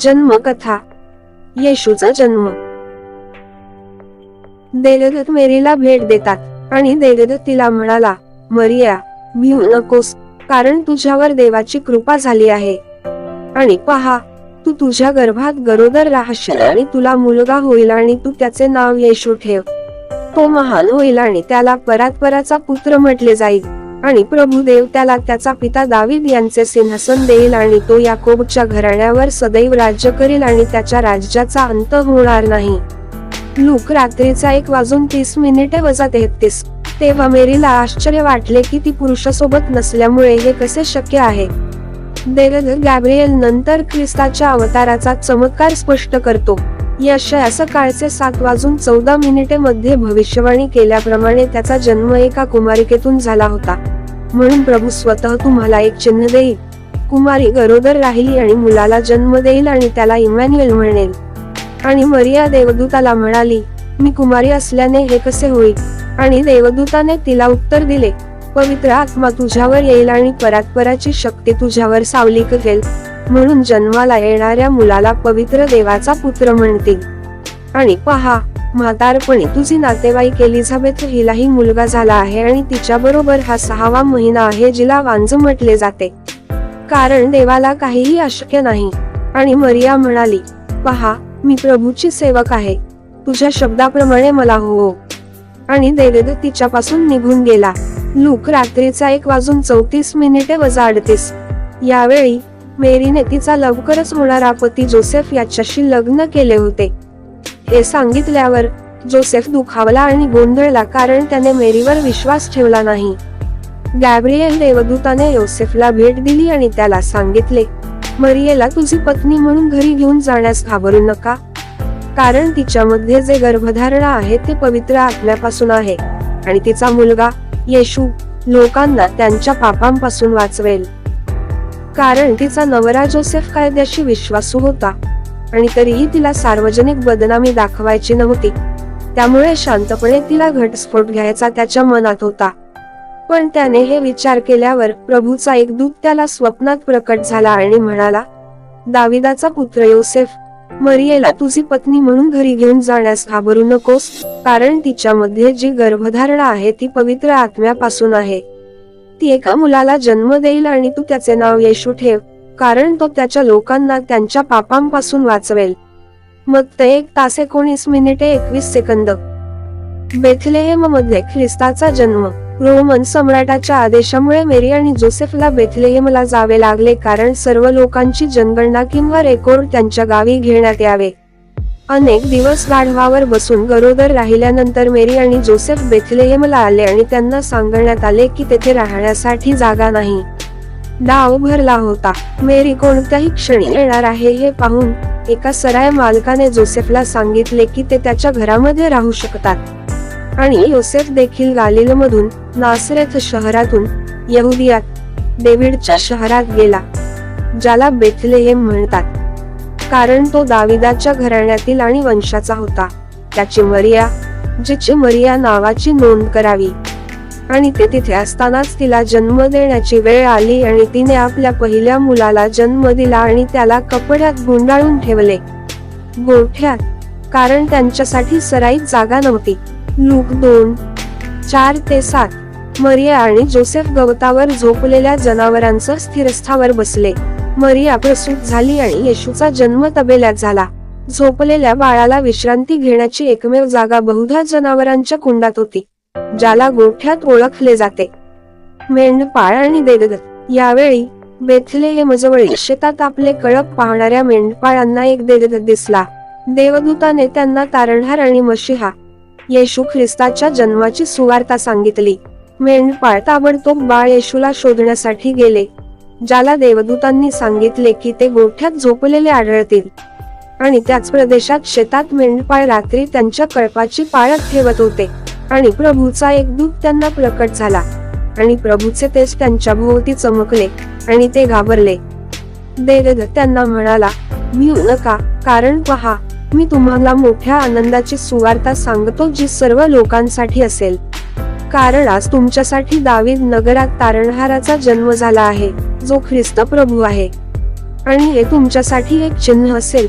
जन्मकथा. येशूचा जन्म. देवदूत मेरीला भेट देतात आणि देवदूत तिला म्हणाला मरिया भिऊ नकोस कारण तुझ्यावर देवाची कृपा झाली आहे. आणि पहा तू तुझ्या गर्भात गरोदर राहशील आणि तुला मुलगा होईल आणि तू त्याचे नाव येशू ठेव. तो महान होईल आणि त्याला परात्पराचा पुत्र म्हटले जाईल. आणि प्रभू देव त्याला त्याचा पिता दावीद यांचे सिंहासन देईल आणि तो याकोबच्या घराण्यावर सदैव राज्य करील आणि त्याच्या राज्याचा अंत होणार नाही. लूक रात्रीचा एक वाजून तीस मिनिटे वजा तेहतीस. तेव्हा मेरीला आश्चर्य वाटले की ती पुरुषासोबत नसल्यामुळे हे कसे शक्य आहे? देवदूत गॅब्रिएल नंतर ख्रिस्ताच्या अवताराचा चमत्कार स्पष्ट करतो. यशया सकाळचे सात वाजून चौदा मिनिटे मध्ये भविष्यवाणी केल्याप्रमाणे त्याचा जन्म एका कुमारिकेतून झाला होता. म्हणून प्रभू स्वतः तुम्हाला एक चिन्ह देईल. कुमारी गरोदर राहिली आणि मुलाला जन्म देईल आणि त्याला इमॅन्युएल म्हणेल. आणि मरिया देवदूताला म्हणाली मी कुमारी असल्याने हे कसे होईल आणि देवदूताने तिला उत्तर दिले पवित्र आत्मा तुझ्यावर येईल आणि परात्पराची शक्ती तुझ्यावर सावली करेल म्हणून जन्माला येणाऱ्या मुलाला पवित्र देवाचा पुत्र म्हणतील आणि पहा म्हातारपणी तुझी नातेवाईक एलिझाबेथ हिलाही मुलगा झाला आहे आणि तिच्या बरोबर हा सहावा महिना आहे जिला वांज म्हटले जाते. कारण देवाला काहीही अशक्य नाही. आणि मरिया म्हणाली पहा मी प्रभूची सेवक आहे. तुझ्या शब्दाप्रमाणे मला हो. आणि देवेद तिच्यापासून निघून गेला. लूक रात्रीचा एक वाजून चौतीस मिनिटे वजा अडतीस. यावेळी मेरीने तिचा लवकरच होणारा पती जोसेफ याच्याशी लग्न केले होते. हे सांगितल्यावर जोसेफ दुखावला आणि गोंधळला कारण त्याने मेरीवर विश्वास ठेवला नाही. गॅब्रिएल देवदूताने योसेफला भेट दिली आणि त्याला सांगितले मरियेला तुझी पत्नी म्हणून घरी घेऊन जाण्यास घाबरू नका. कारण तिच्यामध्ये जे गर्भधारणा आहे ते पवित्र आत्म्यापासून आहे आणि तिचा मुलगा येशू लोकांना त्यांच्या पापांपासून वाचवेल. कारण तिचा नवरा जोसेफ कायद्याशी विश्वासू होता. आणि तरीही तिला सार्वजनिक बदनामी दाखवायची नव्हती. त्यामुळे शांतपणे तिला घटस्फोट घ्यायचा त्याच्या मनात होता. पण त्याने हे विचार केल्यावर प्रभूचा एक दूत त्याला स्वप्नात प्रकट झाला आणि म्हणाला दाविदाचा पुत्र योसेफ मरियेला तुझी पत्नी म्हणून घरी घेऊन जाण्यास घाबरू नकोस कारण तिच्यामध्ये जी गर्भधारणा आहे ती पवित्र आत्म्यापासून आहे. ती एका मुलाला जन्म देईल आणि तू त्याचे नाव येशू ठेव कारण तो त्याच्या लोकांना त्यांच्या पापांपासून वाचवेल. मग ते एक तास एकोणीस मिनिटे एकवीस सेकंद. बेथलेहेममध्ये ख्रिस्ताचा जन्म. रोमन सम्राटाच्या आदेशामुळे मेरी आणि जोसेफला बेथलेहेमला जावे लागले कारण सर्व लोकांची जनगणना किंवा रेकॉर्ड त्यांच्या गावी घेण्यात यावे. अनेक दिवस गाढवावर बसून गरोदर राहिल्यानंतर मेरी आणि जोसेफ बेथलेहेमला आले आणि त्यांना सांगण्यात आले की तेथे राहण्यासाठी जागा नाही. डाव भरला होता. मेरी कोणत्याही क्षणी येणार आहे हे पाहून एका सराय मालकाने जोसेफला सांगितले की ते त्याच्या घरामध्ये राहू शकतात. आणि योसेफ देखील गालिल मधून नासरेथ शहरातून यहुदियात डेव्हिडच्या शहरात गेला ज्याला बेथलेहेम म्हणतात. कारण तो दाविदाच्या घराण्यातील आणि वंशाचा होता. त्याची मरिया जिची मरिया नावाची नोंद करावी. आणि ते तिथे असतानाच तिला जन्म देण्याची वेळ आली आणि तिने आपल्या पहिल्या मुलाला जन्म दिला आणि त्याला कपड्यात गुंडाळून ठेवले. गोठ्यात कारण त्यांच्यासाठी सराईत जागा नव्हती. लूक दोन चार ते सात मरिया आणि जोसेफ गवतावर झोपलेल्या जनावरांचं स्थिरस्थावर बसले. मरिया प्रसूत झाली आणि येशूचा जन्म तबेल्यात झाला. झोपलेल्या बाळाला विश्रांती घेण्याची एकमेव जागा बहुधा जनावरांच्या कुंडात होती ज्याला गोठ्यात ओळखले जाते. मेंढपाळ आणि देवदत्त यावेळी बेथले हे मजवळी शेतात आपले कळप पाहणाऱ्या मेंढपाळांना एक देवदत्त दिसला. देवदूताने त्यांना तारणहार आणि मशिहा येशू ख्रिस्ताच्या जन्माची सुवार्ता सांगितली. मेंढपाळ ताबडतोब बाळ येशूला शोधण्यासाठी गेले. ज्याला देवदूतांनी सांगितले की ते गोठ्यात झोपलेले आढळतील. आणि त्याच प्रदेशात शेतात मेंढपाळ रात्री त्यांच्या कळपाची पाळत ठेवत होते. आणि प्रभूचा एक दूत त्यांना प्रकट झाला. आणि प्रभूचे तेज त्यांच्या भोवती चमकले आणि ते घाबरले. देवद त्यांना म्हणाला भिऊ नका कारण पहा मी तुम्हाला मोठ्या आनंदाची सुवार्ता सांगतो जी सर्व लोकांसाठी असेल. कारण आज तुमच्यासाठी दावीद नगरात तारणहाराचा जन्म झाला आहे जो ख्रिस्त प्रभू आहे. आणि हे तुमच्यासाठी एक चिन्ह असेल.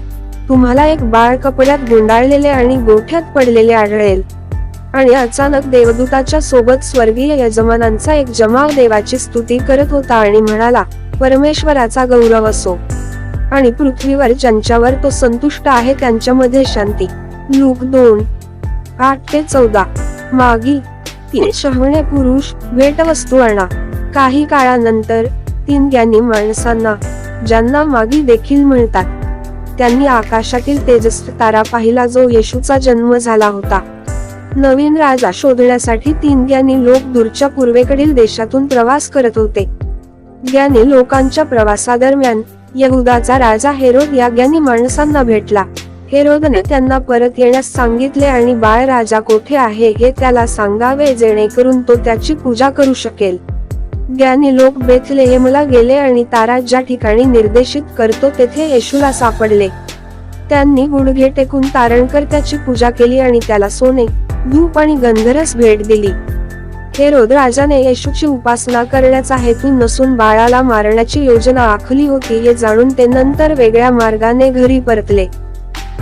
तुम्हाला एक बाळ कपड्यात गुंडाळलेले आणि गोठ्यात पडलेले आढळेल. आणि अचानक देवदूताच्या सोबत स्वर्गीय यजमानांचा एक जमाव देवाची स्तुती करत होता आणि म्हणाला परमेश्वराचा गौरव असो. आणि पृथ्वीवर ज्यांच्यावर तो संतुष्ट आहे त्यांच्यामध्ये शांती. लूक दोन आठ ते चौदा. मागी तीन शहाणे पुरुष भेटवस्तू आणा. काही काळानंतर तीन ज्ञानी माणसांना ज्यांना मागी देखील म्हणतात त्यांनी आकाशातील तेजस्वी तारा पाहिला जो येशूचा जन्म झाला होता. नवीन राजा शोधण्यासाठी तीन ज्ञानी लोक दूरच्या पूर्वेकडील देशातून प्रवास करत होते. ज्ञानी लोकांच्या प्रवासादरम्यान यहुदाचा राजा हेरोद या ज्ञानी माणसांना भेटला. हेरोदने त्यांना परत येण्यास सांगितले आणि बाळ राजा कोठे आहे हे त्याला सांगावे जेणेकरून तो त्याची पूजा करू शकेल. ज्ञानी लोक बेथलेहेमला गेले आणि तारा ज्या ठिकाणी निर्देशित करतो तेथे येशूला सापडले. त्यांनी गुडघे टेकून तारणकर त्याची पूजा केली आणि त्याला सोने धूप आणि गंधरस भेट दिली. हेरोद राजाने येशूची उपासना करण्याचा हेतू नसून बाळाला मारण्याची योजना आखली होती हे जाणून ते नंतर वेगळ्या मार्गाने घरी परतले.